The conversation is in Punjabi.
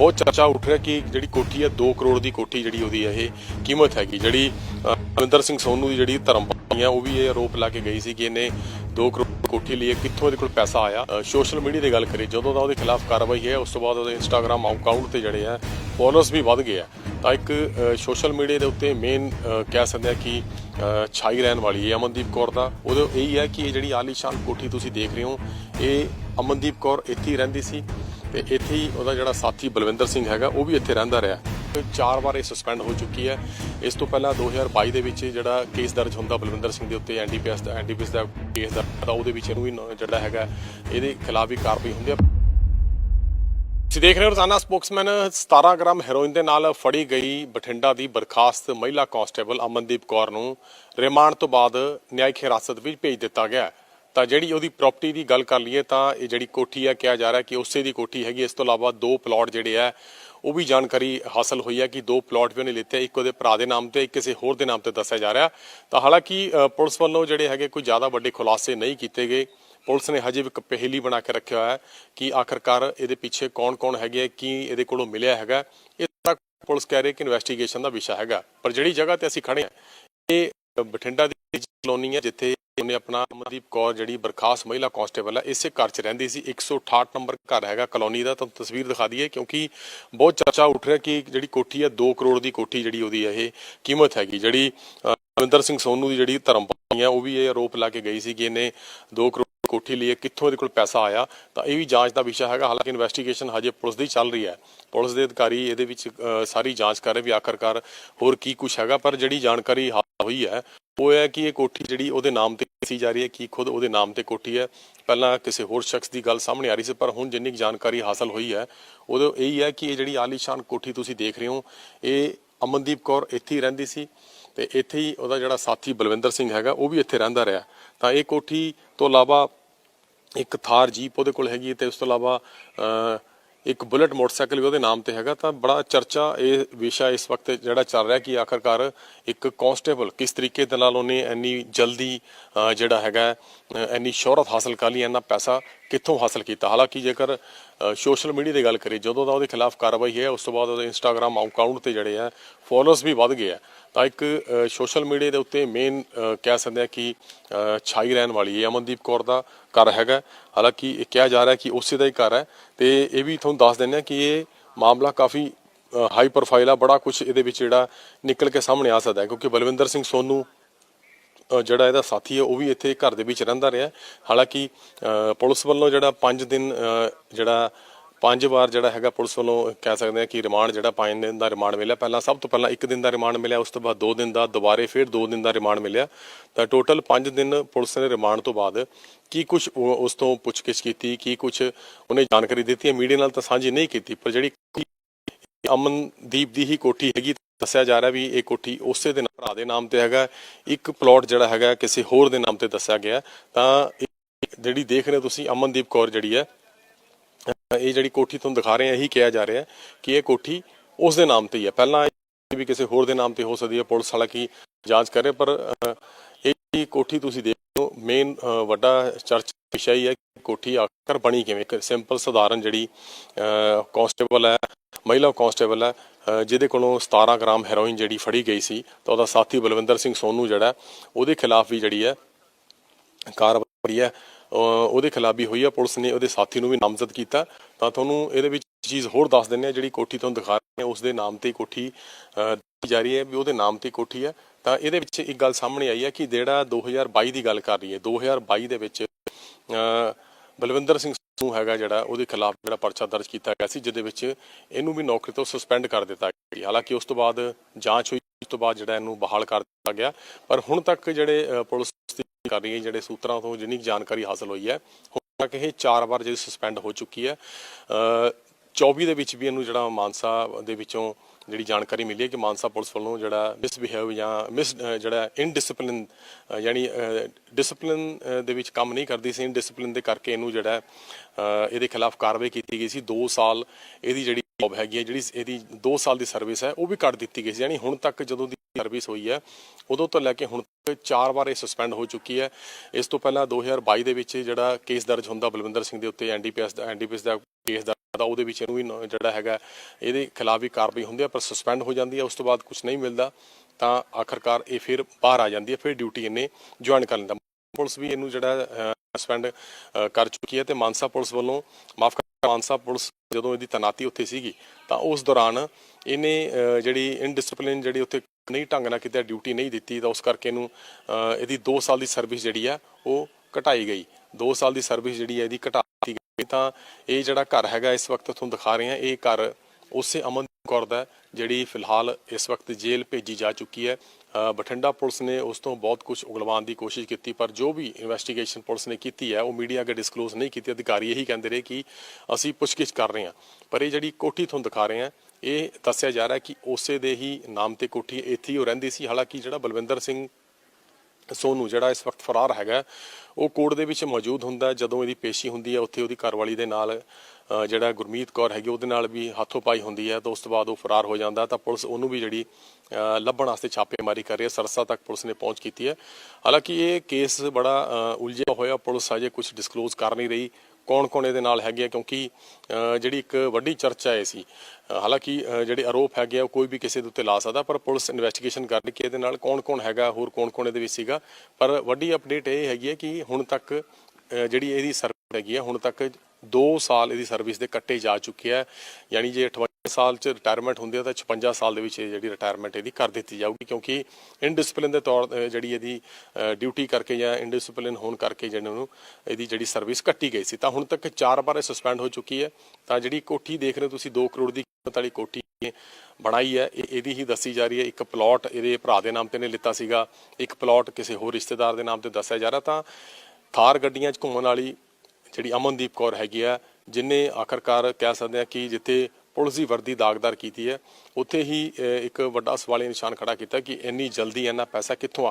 ਬਹੁਤ ਚਰਚਾ ਉੱਠ ਰਿਹਾ ਕਿ ਜਿਹੜੀ ਕੋਠੀ ਹੈ 2 ਕਰੋੜ ਦੀ ਕੋਠੀ ਜਿਹੜੀ ਉਹਦੀ ਇਹ ਕੀਮਤ ਹੈਗੀ। ਜਿਹੜੀ ਅ, ਅਮਰਿੰਦਰ ਸਿੰਘ ਸੋਨੂ ਦੀ ਜਿਹੜੀ ਧਰਮਪਤਨੀ ਹੈ ਉਹ ਵੀ ਇਹ ਆਰੋਪ ਲਾ ਕੇ ਗਈ ਸੀ ਕਿ ਇਹਨੇ 2 ਕਰੋੜ ਦੀ ਕੋਠੀ ਲਈ ਹੈ, ਕਿੱਥੋਂ ਇਹਦੇ ਕੋਲ ਪੈਸਾ ਆਇਆ? ਸੋਸ਼ਲ ਮੀਡੀਆ ਦੀ ਗੱਲ ਕਰੀ ਜਦੋਂ ਦਾ ਉਹਦੇ ਖਿਲਾਫ ਕਾਰਵਾਈ ਹੈ ਉਸ ਤੋਂ ਬਾਅਦ ਉਹਦੇ ਇੰਸਟਾਗ੍ਰam ਅਕਾਊਂਟ ਤੇ ਜਿਹੜੇ ਆ ਫੋਲੋਅਰਸ ਵੀ ਵੱਧ ਗਏ ਆ। ਤਾਂ ਇੱਕ ਸੋਸ਼ਲ ਮੀਡੀਆ ਦੇ ਉੱਤੇ ਮੇਨ ਕਹਿ ਸਕਦੇ ਆ ਕਿ ਛਾਈ ਰਹਿਣ ਵਾਲੀ ਹੈ ਅਮਨਦੀਪ ਕੌਰ ਦਾ। ਉਹਦੇ ਇਹੀ ਹੈ ਕਿ ਇਹ ਜਿਹੜੀ ਆਲੀਸ਼ਾਨ ਕੋਠੀ ਤੁਸੀਂ ਦੇਖ ਰਹੇ ਹੋ ਇਹ ਅਮਨਦੀਪ ਕੌਰ ਇੱਥੇ ਹੀ ਰਹਿੰਦੀ ਸੀ। ਤੇ ਇੱਥੇ ਹੀ ਉਹਦਾ ਜਿਹੜਾ ਸਾਥੀ ਬਲਵਿੰਦਰ ਸਿੰਘ ਹੈਗਾ, ਉਹ ਵੀ ਇੱਥੇ ਰਹਿੰਦਾ ਰਿਹਾ। ਚਾਰ ਵਾਰ ਇਹ ਸਸਪੈਂਡ ਹੋ ਚੁੱਕੀ ਹੈ। ਇਸ ਤੋਂ ਪਹਿਲਾਂ 2022 ਦੇ ਵਿੱਚ ਜਿਹੜਾ ਕੇਸ ਦਰਜ ਹੁੰਦਾ ਬਲਵਿੰਦਰ ਸਿੰਘ ਦੇ ਉੱਤੇ ਐਨਡੀਪੀਐਸ ਦਾ ਐਨਡੀਪੀਐਸ ਦਾ ਕੇਸ ਦਰਜ ਹੁੰਦਾ ਉਹਦੇ ਵਿੱਚ ਇਹਨੂੰ ਵੀ ਜਿਹੜਾ ਹੈਗਾ, ਇਹਦੇ ਖਿਲਾਫ ਵੀ ਕਾਰਵਾਈ ਹੁੰਦੀ ਹੈ। ਤੁਸੀਂ ਦੇਖ ਰਹੇ ਹੋ ਰੋਜ਼ਾਨਾ ਸਪੋਕਸਮੈਨ 17 ਗ੍ਰਾਮ ਹੈਰੋਇਨ ਦੇ ਨਾਲ ਫੜੀ ਗਈ ਬਠਿੰਡਾ ਦੀ ਬਰਖਾਸਤ ਮਹਿਲਾ ਕਾਂਸਟੇਬਲ ਅਮਨਦੀਪ ਕੌਰ ਨੂੰ। ਰਿਮਾਂਡ ਤੋਂ ਬਾਅਦ ਨਿਆਇਕ ਹਿਰਾਸਤ ਵਿੱਚ ਭੇਜ ਦਿੱਤਾ ਗਿਆ। ਤਾਂ ਜਿਹੜੀ ਉਹਦੀ ਪ੍ਰਾਪਰਟੀ ਦੀ ਗੱਲ ਕਰ ਲਈਏ ਤਾਂ ਇਹ ਜਿਹੜੀ ਕੋਠੀ ਹੈ ਕਿਹਾ ਜਾ ਰਿਹਾ ਕਿ ਉਸੇ ਦੀ ਕੋਠੀ ਹੈਗੀ ਇਸ ਤੋਂ ਇਲਾਵਾ ਦੋ ਪਲਾਟ ਜਿਹੜੇ ਆ ਉਹ ਵੀ ਜਾਣਕਾਰੀ ਹਾਸਲ ਹੋਈ ਹੈ ਕਿ ਦੋ ਪਲਾਟ ਵੀ ਉਹਨੇ ਲਿੱਤੇ ਇੱਕ ਉਹਦੇ ਭਰਾ ਦੇ ਨਾਮ ਤੇ ਇੱਕ ਕਿਸੇ ਹੋਰ ਦੇ ਨਾਮ ਤੇ ਦੱਸਿਆ ਜਾ ਰਿਹਾ। ਤਾਂ ਹਾਲਾਂਕਿ ਪੁਲਿਸ ਵੱਲੋਂ ਜਿਹੜੇ ਹੈਗੇ ਕੋਈ ਜ਼ਿਆਦਾ ਵੱਡੇ ਖੁਲਾਸੇ ਨਹੀਂ ਕੀਤੇ ਗਏ। ਪੁਲਿਸ ਨੇ ਹਜੇ ਵੀ ਇੱਕ ਪਹਿਲੀ ਬਣਾ ਕੇ ਰੱਖਿਆ ਹੋਇਆ ਹੈ ਕਿ ਆਖਰਕਾਰ ਇਹਦੇ ਪਿੱਛੇ ਕੌਣ-ਕੌਣ ਹੈਗੇ ਆ, ਕੀ ਇਹਦੇ ਕੋਲੋਂ ਮਿਲਿਆ ਹੈਗਾ। ਇਹ ਤੱਕ ਪੁਲਿਸ ਕਹਿ ਰਹੀ ਕਿ ਇਨਵੈਸਟੀਗੇਸ਼ਨ ਦਾ ਵਿਸ਼ਾ ਹੈਗਾ। ਪਰ ਜਿਹੜੀ ਜਗ੍ਹਾ ਤੇ ਅਸੀਂ ਖੜੇ ਹਾਂ ਇਹ ਬਠਿੰਡਾ ਦੀ ਕਲੋਨੀ ਹੈ ਜਿੱਥੇ ਉਹਨੇ ਆਪਣਾ ਅਮਨਦੀਪ ਕੌਰ ਜਿਹੜੀ ਬਰਖਾਸਤ ਮਹਿਲਾ ਕਾਂਸਟੇਬਲ ਹੈ ਇਸੇ ਘਰ 'ਚ ਰਹਿੰਦੀ ਸੀ। 168 ਨੰਬਰ ਘਰ ਹੈਗਾ ਕਲੋਨੀ ਦਾ ਤੁਹਾਨੂੰ ਤਸਵੀਰ ਦਿਖਾ ਦਈਏ ਕਿਉਂਕਿ ਬਹੁਤ ਚਰਚਾ ਉੱਠ ਰਿਹਾ ਕਿ ਜਿਹੜੀ ਕੋਠੀ ਹੈ 2 ਕਰੋੜ ਦੀ ਕੋਠੀ ਜਿਹੜੀ ਉਹਦੀ ਹੈ ਇਹ ਕੀਮਤ ਹੈਗੀ। ਜਿਹੜੀ ਅਮਿੰਦਰ ਸਿੰਘ ਸੋਨੂ ਦੀ ਜਿਹੜੀ ਧਰਮ ਹੈ ਉਹ ਵੀ ਇਹ ਆਰੋਪ ਲਾ ਕੇ ਗਈ ਸੀ ਕਿ ਇਹਨੇ 2 ਕਰੋੜ ਦੀ ਕੋਠੀ ਲਈ ਹੈ, ਕਿੱਥੋਂ ਇਹਦੇ ਕੋਲ ਪੈਸਾ ਆਇਆ। ਤਾਂ ਇਹ ਵੀ ਜਾਂਚ ਦਾ ਵਿਸ਼ਾ ਹੈਗਾ। ਹਾਲਾਂਕਿ ਇਨਵੈਸਟੀਗੇਸ਼ਨ ਹਜੇ ਪੁਲਿਸ ਦੀ ਚੱਲ ਰਹੀ ਹੈ। ਪੁਲਿਸ ਦੇ ਅਧਿਕਾਰੀ ਇਹਦੇ ਵਿੱਚ ਸਾਰੀ ਜਾਂਚ ਕਰ ਰਹੇ ਵੀ ਆਖਰਕਾਰ ਹੋਰ ਕੀ ਕੁਝ ਹੈਗਾ ਪਰ ਜਿਹੜੀ ਜਾਣਕਾਰੀ ਹਾਸਲ ਹੋਈ ਹੈ ਉਹ ਹੈ ਕਿ ਇਹ ਕੋਠੀ ਜਿਹੜੀ ਉਹਦੇ ਨਾਮ ਤੇ ਸੀ ਜਾ ਰਹੀ ਹੈ ਕਿ ਖੁਦ ਉਹਦੇ ਨਾਮ ਤੇ ਕੋਠੀ ਹੈ। ਪਹਿਲਾਂ ਕਿਸੇ ਹੋਰ ਸ਼ਖਸ ਦੀ ਗੱਲ ਸਾਹਮਣੇ ਆ ਰਹੀ ਸੀ, ਪਰ ਹੁਣ ਜਿੰਨੀ ਕੁ ਜਾਣਕਾਰੀ ਹਾਸਲ ਹੋਈ ਹੈ ਉਦੋਂ ਇਹੀ ਹੈ ਕਿ ਇਹ ਜਿਹੜੀ ਆਲੀਸ਼ਾਨ ਕੋਠੀ ਤੁਸੀਂ ਦੇਖ ਰਹੇ ਹੋ, ਇਹ ਅਮਨਦੀਪ ਕੌਰ ਇੱਥੇ ਹੀ ਰਹਿੰਦੀ ਸੀ ਤੇ ਇੱਥੇ ਹੀ ਉਹਦਾ ਜਿਹੜਾ ਸਾਥੀ ਬਲਵਿੰਦਰ ਸਿੰਘ ਹੈਗਾ, ਉਹ ਵੀ ਇੱਥੇ ਰਹਿੰਦਾ ਰਿਹਾ। ਤਾਂ ਇਹ ਕੋਠੀ ਤੋਂ ਇਲਾਵਾ ਇੱਕ ਥਾਰ ਜੀਪ ਉਹਦੇ ਕੋਲ ਹੈਗੀ ਹੈ ਤੇ ਉਸ ਤੋਂ ਇਲਾਵਾ ਇੱਕ ਬੁਲਟ ਮੋਟਰਸਾਈਕਲ ਵੀ ਉਹਦੇ ਨਾਮ ਤੇ ਹੈਗਾ ਤਾਂ ਬੜਾ ਚਰਚਾ ਇਹ ਵਿਸ਼ਾ ਇਸ ਵਕਤ ਜਿਹੜਾ ਚੱਲ ਰਿਹਾ ਕਿ ਆਖਰਕਾਰ ਇੱਕ ਕਾਂਸਟੇਬਲ ਕਿਸ ਤਰੀਕੇ ਦੇ ਨਾਲ ਉਹਨੇ ਇੰਨੀ ਜਲਦੀ ਅ, ਜਿਹੜਾ ਹੈਗਾ ਇੰਨੀ ਸ਼ੋਹਰਤ ਹਾਸਲ ਕਰ ਲਈ ਇੰਨਾ ਪੈਸਾ ਕਿੱਥੋਂ ਹਾਸਲ ਕੀਤਾ? ਹਾਲਾਂਕਿ ਜੇਕਰ ਸੋਸ਼ਲ ਮੀਡੀਆ ਦੀ ਗੱਲ ਕਰੀਏ, ਜਦੋਂ ਦਾ ਉਹਦੇ ਖਿਲਾਫ ਕਾਰਵਾਈ ਹੈ, ਉਸ ਤੋਂ ਬਾਅਦ ਉਹਦੇ ਇੰਸਟਾਗ੍ਰam ਅਕਾਊਂਟ ਤੇ ਜਿਹੜੇ ਆ ਫੋਲੋਅਰਸ ਵੀ ਵੱਧ ਗਏ ਆ। ਤਾਂ ਇੱਕ ਸੋਸ਼ਲ ਮੀਡੀਆ ਦੇ ਉੱਤੇ ਮੇਨ ਕਹਿ ਸਕਦੇ ਆ ਕਿ ਛਾਈ ਰਹਿਣ ਵਾਲੀ ਹੈ ਅਮਨਦੀਪ ਕੌਰ ਦਾ ਘਰ ਹੈਗਾ। ਹਾਲਾਂਕਿ ਇਹ ਕਿਹਾ ਜਾ ਰਿਹਾ ਕਿ ਉਸੇ ਦਾ ਹੀ ਘਰ ਹੈ। ਤੇ ਇਹ ਵੀ ਤੁਹਾਨੂੰ ਦੱਸ ਦਿੰਦੇ ਆ ਕਿ ਇਹ ਮਾਮਲਾ ਕਾਫੀ ਹਾਈ ਪ੍ਰੋਫਾਈਲ ਆ। ਬੜਾ ਕੁਝ ਇਹਦੇ ਵਿੱਚ ਜਿਹੜਾ ਨਿਕਲ ਕੇ ਸਾਹਮਣੇ ਆ ਸਕਦਾ ਹੈ, ਕਿਉਂਕਿ ਬਲਵਿੰਦਰ ਸਿੰਘ ਸੋਨੂ ਜਿਹੜਾ ਇਹਦਾ ਸਾਥੀ ਹੈ, ਉਹ ਵੀ ਇੱਥੇ ਘਰ ਦੇ ਵਿੱਚ ਰਹਿੰਦਾ ਰਿਹਾ। ਹਾਲਾਂਕਿ ਪੁਲਿਸ ਵੱਲੋਂ ਜਿਹੜਾ 5 ਦਿਨ ਜਿਹੜਾ ਪੰਜ ਵਾਰ ਜਿਹੜਾ ਹੈਗਾ ਪੁਲਿਸ ਵੱਲੋਂ ਕਹਿ ਸਕਦੇ ਆ ਕਿ ਰਿਮਾਂਡ ਜਿਹੜਾ 5 ਦਿਨ ਦਾ ਰਿਮਾਂਡ ਮਿਲਿਆ। ਪਹਿਲਾਂ ਸਭ ਤੋਂ ਪਹਿਲਾਂ 1 ਦਿਨ ਦਾ ਰਿਮਾਂਡ ਮਿਲਿਆ, ਉਸ ਤੋਂ ਬਾਅਦ 2 ਦਿਨ ਦਾ, ਦੁਬਾਰੇ ਫਿਰ 2 ਦਿਨ ਦਾ ਰਿਮਾਂਡ ਮਿਲਿਆ। ਤਾਂ ਟੋਟਲ 5 ਦਿਨ ਪੁਲਿਸ ਨੇ ਰਿਮਾਂਡ ਤੋਂ ਬਾਅਦ ਕੀ ਕੁਝ ਉਸ ਤੋਂ ਪੁੱਛਗਿੱਛ ਕੀਤੀ, ਕੀ ਕੁਝ ਉਹਨੇ ਜਾਣਕਾਰੀ ਦਿੱਤੀ ਹੈ। ਮੀਡੀਆ ਨਾਲ ਤਾਂ ਸਾਂਝੀ ਨਹੀਂ ਕੀਤੀ, ਪਰ ਜਿਹੜੀ ਅਮਨਦੀਪ ਦੀ ਹੀ ਕੋਠੀ ਹੈਗੀ ਦੱਸਿਆ ਜਾ ਰਿਹਾ ਵੀ ਇਹ ਕੋਠੀ ਉਸੇ ਦੇ ਭਰਾ ਦੇ ਨਾਮ ਤੇ ਹੈਗਾ। ਇੱਕ ਪਲਾਟ ਜਿਹੜਾ ਹੈਗਾ, ਕਿਸੇ ਹੋਰ ਦੇ ਨਾਮ ਤੇ ਦੱਸਿਆ ਗਿਆ। ਤਾਂ ਇਹ ਜਿਹੜੀ ਦੇਖ ਰਹੇ ਹੋ ਤੁਸੀਂ, ਅਮਨਦੀਪ ਕੌਰ ਜਿਹੜੀ ਹੈ ਇਹ ਜਿਹੜੀ ਕੋਠੀ ਤੁਹਾਨੂੰ ਦਿਖਾ ਰਹੇ ਆ ਇਹੀ ਕਿਹਾ ਜਾ ਰਿਹਾ ਕਿ ਇਹ ਕੋਠੀ ਉਸ ਦੇ ਨਾਮ ਤੇ ਹੀ ਹੈ। ਪਹਿਲਾਂ ਇਹ ਵੀ ਕਿਸੇ ਹੋਰ ਦੇ ਨਾਮ ਤੇ ਹੋ ਸਕਦੀ ਹੈ, ਪੁਲਿਸ ਵਾਲਾ ਕੀ ਜਾਂਚ ਕਰੇ ਪਰ ਇਹ ਕੋਠੀ ਤੁਸੀਂ ਦੇਖ ਰਹੇ ਹੋ ਮੇਨ ਵੱਡਾ ਚਰਚ ਵਿਸ਼ਾ ਹੀ ਹੈ ਕਿ ਕੋਠੀ ਆਖਰ ਬਣੀ ਕਿਵੇਂ? ਇੱਕ ਸਿੰਪਲ ਸਧਾਰਨ ਜਿਹੜੀ ਕਾਂਸਟੇਬਲ ਹੈ, ਮਹਿਲਾ ਕਾਂਸਟੇਬਲ ਹੈ ਜਿਹਦੇ ਕੋਲੋਂ 17 ਗ੍ਰਾਮ ਹੈਰੋਇਨ ਜਿਹੜੀ ਫੜੀ ਗਈ ਸੀ, ਤਾਂ ਉਹਦਾ ਸਾਥੀ ਬਲਵਿੰਦਰ ਸਿੰਘ ਸੋਨੂ ਜਿਹੜਾ ਉਹਦੇ ਖਿਲਾਫ ਵੀ ਜਿਹੜੀ ਹੈ ਕਾਰਵਾਈ ਹੈ। ਉਹਦੇ ਖਿਲਾਫ ਵੀ ਹੋਈ ਹੈ, ਪੁਲਿਸ ਨੇ ਉਹਦੇ ਸਾਥੀ ਨੂੰ ਵੀ ਨਾਮਜ਼ਦ ਕੀਤਾ। ਤਾਂ ਤੁਹਾਨੂੰ ਇਹਦੇ ਵਿੱਚ ਚੀਜ਼ ਹੋਰ ਦੱਸ ਦਿੰਦੇ ਆ ਜਿਹੜੀ ਕੋਠੀ ਤੁਹਾਨੂੰ ਦਿਖਾ ਰਹੇ ਹਾਂ। ਉਸ ਦੇ ਨਾਮ ਤੇ ਕੋਠੀ ਜਾ ਰਹੀ ਹੈ ਵੀ ਉਹਦੇ ਨਾਮ ਤੇ ਕੋਠੀ ਹੈ। ਤਾਂ ਇਹਦੇ ਵਿੱਚ ਇੱਕ ਗੱਲ ਸਾਹਮਣੇ ਆਈ ਹੈ ਕਿ ਜਿਹੜਾ 2022 ਦੀ ਗੱਲ ਕਰ ਰਹੀ ਹੈ 2022 ਦੇ ਵਿੱਚ ਬਲਵਿੰਦਰ ਸਿੰਘ ਨੂੰ ਹੈਗਾ ਜਿਹੜਾ, ਉਹਦੇ ਖਿਲਾਫ ਜਿਹੜਾ ਪਰਚਾ ਦਰਜ ਕੀਤਾ ਗਿਆ ਸੀ, ਜਿਹਦੇ ਵਿੱਚ ਇਹਨੂੰ ਵੀ ਨੌਕਰੀ ਤੋਂ ਸਸਪੈਂਡ ਕਰ ਦਿੱਤਾ ਗਿਆ ਹਾਲਾਂਕਿ ਉਸ ਤੋਂ ਬਾਅਦ ਜਾਂਚ ਹੋਈ, ਉਸ ਤੋਂ ਬਾਅਦ ਜਿਹੜਾ ਇਹਨੂੰ ਬਹਾਲ ਕਰ ਦਿੱਤਾ ਗਿਆ। ਪਰ ਹੁਣ ਤੱਕ ਜਿਹੜੇ ਪੁਲਿਸ ਦੀ ਕਰ ਰਹੀ ਹੈ, ਜਿਹੜੇ ਸੂਤਰਾਂ ਤੋਂ ਜਿੰਨੀ ਕੁ ਜਾਣਕਾਰੀ ਹਾਸਲ ਹੋਈ ਹੈ, ਹੁਣ ਤੱਕ ਇਹ ਚਾਰ ਵਾਰ ਜਿਹੜੀ ਸਸਪੈਂਡ ਹੋ ਚੁੱਕੀ ਹੈ। 24 ਦੇ ਵਿੱਚ ਵੀ ਇਹਨੂੰ ਜਿਹੜਾ ਮਾਨਸਾ ਦੇ ਵਿੱਚੋਂ ਜਿਹੜੀ ਜਾਣਕਾਰੀ ਮਿਲੀ ਹੈ ਕਿ ਮਾਨਸਾ ਪੁਲਿਸ ਵੱਲੋਂ ਜਿਹੜਾ ਮਿਸਬਿਹੇਵ ਜਾਂ ਮਿਸ ਜਿਹੜਾ ਇਨਡਿਸਪਲਿਨ ਯਾਨੀ ਡਿਸਪਲਿਨ ਦੇ ਵਿੱਚ ਕੰਮ ਨਹੀਂ ਕਰਦੀ ਸੀ ਇਨਡਿਸਪਲਿਨ ਦੇ ਕਰਕੇ ਇਹਨੂੰ ਜਿਹੜਾ ਇਹਦੇ ਖਿਲਾਫ ਕਾਰਵਾਈ ਕੀਤੀ ਗਈ ਸੀ। 2 ਸਾਲ ਇਹਦੀ ਜਿਹੜੀ ਜੌਬ ਹੈਗੀ ਹੈ, ਜਿਹੜੀ ਇਹਦੀ 2 ਸਾਲ ਦੀ ਸਰਵਿਸ ਹੈ, ਉਹ ਵੀ ਕੱਟ ਦਿੱਤੀ ਗਈ ਸੀ। ਯਾਨੀ ਹੁਣ ਤੱਕ ਜਦੋਂ ਦੀ ਸਰਵਿਸ ਹੋਈ ਹੈ, ਉਦੋਂ ਤੋਂ ਲੈ ਕੇ ਹੁਣ ਤੱਕ ਚਾਰ ਵਾਰ ਇਹ ਸਸਪੈਂਡ ਹੋ ਚੁੱਕੀ ਹੈ। ਇਸ ਤੋਂ ਪਹਿਲਾਂ 2022 ਦੇ ਵਿੱਚ ਜਿਹੜਾ ਕੇਸ ਦਰਜ ਹੁੰਦਾ ਬਲਵਿੰਦਰ ਸਿੰਘ ਦੇ ਉੱਤੇ ਐਨਡੀਪੀਐਸ ਦਾ ਐਨਡੀਪੀਐਸ ਦਾ ਕੇਸ ਦਰਜ ਤਾਂ ਉਹਦੇ ਵਿੱਚ ਇਹਨੂੰ ਵੀ ਜਿਹੜਾ ਹੈਗਾ, ਇਹਦੇ ਖਿਲਾਫ ਵੀ ਕਾਰਵਾਈ ਹੁੰਦੀ ਹੈ ਪਰ ਸਸਪੈਂਡ ਹੋ ਜਾਂਦੀ ਹੈ ਉਸ ਤੋਂ ਬਾਅਦ ਕੁਝ ਨਹੀਂ ਮਿਲਦਾ, ਤਾਂ ਆਖਰਕਾਰ ਇਹ ਫਿਰ ਬਾਹਰ ਆ ਜਾਂਦੀ ਹੈ ਫਿਰ ਡਿਊਟੀ ਇਹਨੇ ਜੁਆਇਨ ਕਰ ਲੈਂਦਾ। ਪੁਲਿਸ ਵੀ ਇਹਨੂੰ ਜਿਹੜਾ ਸਸਪੈਂਡ ਕਰ ਚੁੱਕੀ ਹੈ ਤੇ ਮਾਨਸਾ ਪੁਲਿਸ ਵੱਲੋਂ, ਮਾਫ ਕਰ, ਮਾਨਸਾ ਪੁਲਿਸ ਜਦੋਂ ਇਹਦੀ ਤਨਾਤੀ ਉੱਥੇ ਸੀਗੀ, ਤਾਂ ਉਸ ਦੌਰਾਨ ਇਹਨੇ ਜਿਹੜੀ ਇਨਡਿਸਪਲਿਨ ਜਿਹੜੀ ਉੱਥੇ ਨਹੀਂ ਢੰਗ ਨਾਲ ਕਿਤੇ ਡਿਊਟੀ ਨਹੀਂ ਦਿੱਤੀ, ਤਾਂ ਉਸ ਕਰਕੇ ਇਹਨੂੰ ਇਹਦੀ 2 ਸਾਲ ਦੀ ਸਰਵਿਸ ਜਿਹੜੀ ਆ, ਉਹ ਘਟਾਈ ਗਈ। 2 ਸਾਲ ਦੀ ਸਰਵਿਸ ਜਿਹੜੀ ਹੈ ਇਹਦੀ ਘਟਾ ਇਹ ਤਾਂ ਇਹ ਜਿਹੜਾ ਘਰ ਹੈਗਾ ਇਸ ਵਕਤ ਤੁਹਾਨੂੰ ਦਿਖਾ ਰਹੇ ਹਾਂ, ਇਹ ਘਰ ਉਸੇ ਅਮਨ ਕੌਰ ਦਾ ਜਿਹੜੀ ਫਿਲਹਾਲ ਇਸ ਵਕਤ ਜੇਲ੍ਹ ਭੇਜੀ ਜਾ ਚੁੱਕੀ ਹੈ। ਬਠਿੰਡਾ ਪੁਲਿਸ ਨੇ ਉਸ ਤੋਂ ਬਹੁਤ ਕੁਝ ਉਗਲਵਾਉਣ ਦੀ ਕੋਸ਼ਿਸ਼ ਕੀਤੀ, ਪਰ ਜੋ ਵੀ ਇਨਵੈਸਟੀਗੇਸ਼ਨ ਪੁਲਿਸ ਨੇ ਕੀਤੀ ਹੈ, ਉਹ ਮੀਡੀਆ ਅੱਗੇ ਡਿਸਕਲੋਜ਼ ਨਹੀਂ ਕੀਤੀ। ਅਧਿਕਾਰੀ ਇਹੀ ਕਹਿੰਦੇ ਰਹੇ ਕਿ ਅਸੀਂ ਪੁੱਛਗਿੱਛ ਕਰ ਰਹੇ ਹਾਂ। ਪਰ ਇਹ ਜਿਹੜੀ ਕੋਠੀ ਤੁਹਾਨੂੰ ਦਿਖਾ ਰਹੇ ਹਾਂ, ਇਹ ਦੱਸਿਆ ਜਾ ਰਿਹਾ ਕਿ ਉਸੇ ਦੇ ਹੀ ਨਾਮ ਤੇ ਕੋਠੀ ਇੱਥੇ ਹੀ ਉਹ ਰਹਿੰਦੀ ਸੀ। ਹਾਲਾਂਕਿ ਜਿਹੜਾ ਬਲਵਿੰਦਰ ਸਿੰਘ ਸੋਨੂ ਜਿਹੜਾ ਇਸ ਵਕਤ ਫਰਾਰ ਹੈਗਾ, ਉਹ ਕੋਰਟ ਦੇ ਵਿੱਚ ਮੌਜੂਦ ਹੁੰਦਾ ਜਦੋਂ ਇਹਦੀ ਪੇਸ਼ੀ ਹੁੰਦੀ ਹੈ, ਉੱਥੇ ਉਹਦੀ ਘਰਵਾਲੀ ਦੇ ਨਾਲ ਜਿਹੜਾ ਗੁਰਮੀਤ ਕੌਰ ਹੈਗੀ, ਉਹਦੇ ਨਾਲ ਵੀ ਹੱਥੋਂ ਪਾਈ ਹੁੰਦੀ ਹੈ। ਤਾਂ ਉਸ ਤੋਂ ਬਾਅਦ ਉਹ ਫਰਾਰ ਹੋ ਜਾਂਦਾ, ਤਾਂ ਪੁਲਿਸ ਉਹਨੂੰ ਵੀ ਜਿਹੜੀ ਲੱਭਣ ਵਾਸਤੇ ਛਾਪੇਮਾਰੀ ਕਰ ਰਹੀ ਹੈ। ਸਰਸਾ ਤੱਕ ਪੁਲਿਸ ਨੇ ਪਹੁੰਚ ਕੀਤੀ ਹੈ। ਹਾਲਾਂਕਿ ਇਹ ਕੇਸ ਬੜਾ ਉਲਝਿਆ ਹੋਇਆ ਪੁਲਿਸ ਅਜੇ ਕੁਝ ਡਿਸਕਲੋਜ਼ ਕਰ ਨਹੀਂ ਰਹੀ। ਕੌਣ ਕੌਣ ਇਹਦੇ ਨਾਲ ਹੈਗੇ ਆ, ਕਿਉਂਕਿ ਜਿਹੜੀ ਇੱਕ ਵੱਡੀ ਚਰਚਾ ਹੈ ਸੀ। ਹਾਲਾਂਕਿ ਜਿਹੜੇ ਆਰੋਪ ਹੈਗੇ ਆ, ਉਹ ਕੋਈ ਵੀ ਕਿਸੇ ਦੇ ਉੱਤੇ ਲਾ ਸਕਦਾ, ਪਰ ਪੁਲਿਸ ਇਨਵੈਸਟੀਗੇਸ਼ਨ ਕਰਕੇ ਕਿ ਇਹਦੇ ਨਾਲ ਕੌਣ ਕੌਣ ਹੈਗਾ, ਹੋਰ ਕੌਣ ਕੌਣ ਇਹਦੇ ਵਿੱਚ ਸੀਗਾ। ਪਰ ਵੱਡੀ ਅਪਡੇਟ ਇਹ ਹੈਗੀ ਹੈ ਕਿ ਹੁਣ ਤੱਕ ਜਿਹੜੀ ਇਹਦੀ ਸਰਵਿਸ ਹੈਗੀ ਹੈ ਹੁਣ ਤੱਕ 2 ਸਾਲ ਇਹਦੀ ਸਰਵਿਸ ਦੇ ਕੱਟੇ ਜਾ ਚੁੱਕੇ ਆ। ਯਾਨੀ ਜੇ 58 ਸਾਲ ਚ ਰਿਟਾਇਰਮੈਂਟ ਹੁੰਦੀ ਹੈ ਤਾਂ 56 ਸਾਲ ਦੇ ਵਿੱਚ ਇਹ ਜਿਹੜੀ ਰਿਟਾਇਰਮੈਂਟ ਇਹਦੀ ਕਰ ਦਿੱਤੀ ਜਾਊਗੀ, ਕਿਉਂਕਿ ਇਨਡਿਸਪਲਿਨ ਦੇ ਤੌਰ ਜਿਹੜੀ ਇਹਦੀ ਡਿਊਟੀ ਕਰਕੇ ਜਾਂ ਇਨਡਿਸਪਲਿਨ ਹੋਣ ਕਰਕੇ ਜਿਹਨਾਂ ਨੂੰ ਇਹਦੀ ਜਿਹੜੀ ਸਰਵਿਸ ਕੱਟੀ ਗਈ ਸੀ, ਤਾਂ ਹੁਣ ਤੱਕ ਚਾਰ ਵਾਰ ਸਸਪੈਂਡ ਹੋ ਚੁੱਕੀ ਹੈ। ਤਾਂ ਜਿਹੜੀ ਕੋਠੀ ਦੇਖ ਰਹੇ ਹੋ ਤੁਸੀਂ 2 ਕਰੋੜ ਦੀ ਕੀਮਤ ਵਾਲੀ ਕੋਠੀ ਬਣਾਈ ਹੈ, ਇਹ ਇਹਦੀ ਹੀ ਦੱਸੀ ਜਾ ਰਹੀ ਹੈ, ਇੱਕ ਪਲਾਟ ਇਹਦੇ ਭਰਾ ਦੇ ਨਾਮ ਤੇ ਨੇ ਲਿੱਤਾ ਸੀਗਾ, ਇੱਕ ਪਲਾਟ ਕਿਸੇ ਹੋਰ ਰਿਸ਼ਤੇਦਾਰ ਦੇ ਨਾਮ ਤੇ ਦੱਸਿਆ ਜਾ ਰਿਹਾ, ਤਾਂ ਥਾਰ ਗੱਡੀਆਂ 'ਚ ਘੁੰਮਣ ਵਾਲੀ ਜਿਹੜੀ ਅਮਨਦੀਪ ਕੌਰ ਹੈਗੀ ਆ, ਜਿਨੇ ਆਖਰਕਾਰ ਕਹਿ ਸਕਦੇ ਆ ਕਿ ਜਿੱਥੇ ਪੁਲਿਸ ਦੀ ਵਰਦੀ ਦਾਗਦਾਰ ਕੀਤੀ ਹੈ। ਉੱਥੇ ਹੀ ਇੱਕ ਵੱਡਾ ਸਵਾਲੀ ਨਿਸ਼ਾਨ ਖੜਾ ਕੀਤਾ ਕਿ ਇੰਨੀ ਜਲਦੀ ਇੰਨਾ ਪੈਸਾ ਕਿੱਥੋਂ ਆ